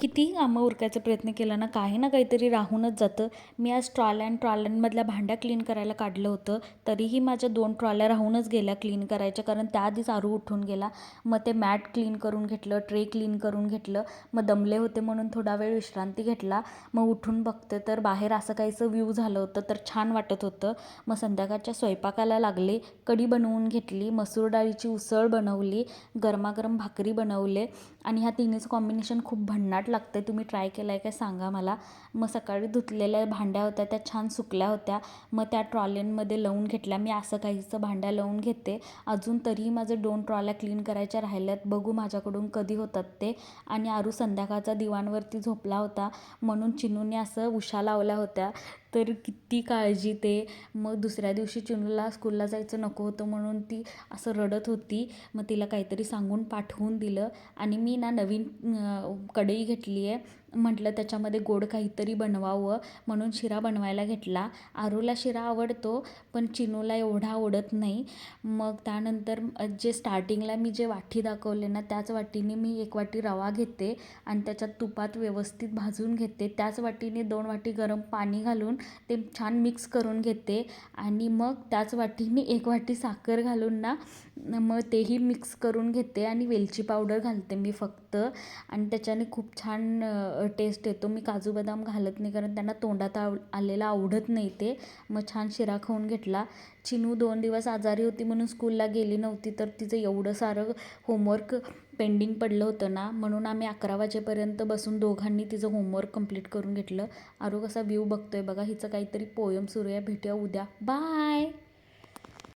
कितीही कामं उरकायचा प्रयत्न केला ना काही ना काहीतरी राहूनच जातं. मी आज ट्रॉल्या अँड ट्रॉल्यांमधल्या भांड्या क्लीन करायला काढलं होतं. तरीही माझ्या दोन ट्रॉल्या राहूनच गेल्या क्लीन करायच्या कारण त्याआधीच आरू उठून गेला. मग ते मॅट क्लीन करून घेतलं ट्रे क्लीन करून घेतलं. मग दमले होते म्हणून थोडा वेळ विश्रांती घेतला. मग उठून बघते तर बाहेर असं काहीचं व्ह्यू झालं होतं तर छान वाटत होतं. मग संध्याकाळच्या स्वयंपाकाला लागले कढी बनवून घेतली मसूर डाळीची उसळ बनवली गरमागरम भाकरी बनवले आणि ह्या तिन्हीचं कॉम्बिनेशन खूप भन्नाट लागते. तुम्ही ट्राय केलं आहे काय सांगा मला. मग सकाळी धुतलेल्या भांड्या होत्या त्या छान सुकल्या होत्या. मग त्या ट्रॉल्यांमध्ये लावून घेतल्या. मी असं काहीचं भांड्या लावून घेते. अजून तरीही माझं दोन ट्रॉल्या क्लीन करायच्या राहिल्यात. बघू माझ्याकडून कधी होतात ते. आणि आरू संध्याकाळचा दिवाणवरती झोपला होता. म्हणून चिनूने असं उशा लावल्या होत्या. तर किती काळजी ते. मग दुसऱ्या दिवशी चिनूला स्कूलला जायचं नको होतं म्हणून ती असं रडत होती. मग तिला काहीतरी सांगून पाठवून दिलं. आणि मी ना नवीन कढई घेतली आहे म्हटलं त्याच्यामध्ये गोड काहीतरी बनवावं म्हणून शिरा बनवायला घेतला. आरूला शिरा आवडतो पण चिनूला एवढा आवडत नाही. मग त्यानंतर जे स्टार्टिंगला मी जे वाटी दाखवले ना त्याच वाटीने मी एक वाटी रवा घेते आणि त्याच्यात तुपात व्यवस्थित भाजून घेते. त्याच वाटीने दोन वाटी गरम पाणी घालून ते छान मिक्स करून घेते. आणि मग त्याच वाटीने एक वाटी साखर घालून ना मग तेही मिक्स करून घेते आणि वेलची पावडर घालते मी फक्त. आणि त्याच्याने खूप छान टेस्ट येतो. मी काजू बदाम घालत नाही कारण त्यांना तोंडात आव आलेलं आवडत नाही ते. मग छान शिरा खाऊन घेतला. चिनू दोन दिवस आजारी होती म्हणून स्कूलला गेली नव्हती तर तिचं एवढं सारं होमवर्क पेंडिंग पडलं होतं ना. म्हणून आम्ही अकरा वाजेपर्यंत बसून दोघांनी तिचं होमवर्क कंप्लीट करून घेतलं. आरो कसा व्ह्यू बघतोय बघा. हिचं काहीतरी पोयम सुरू आहे. भेटूया उद्या. बाय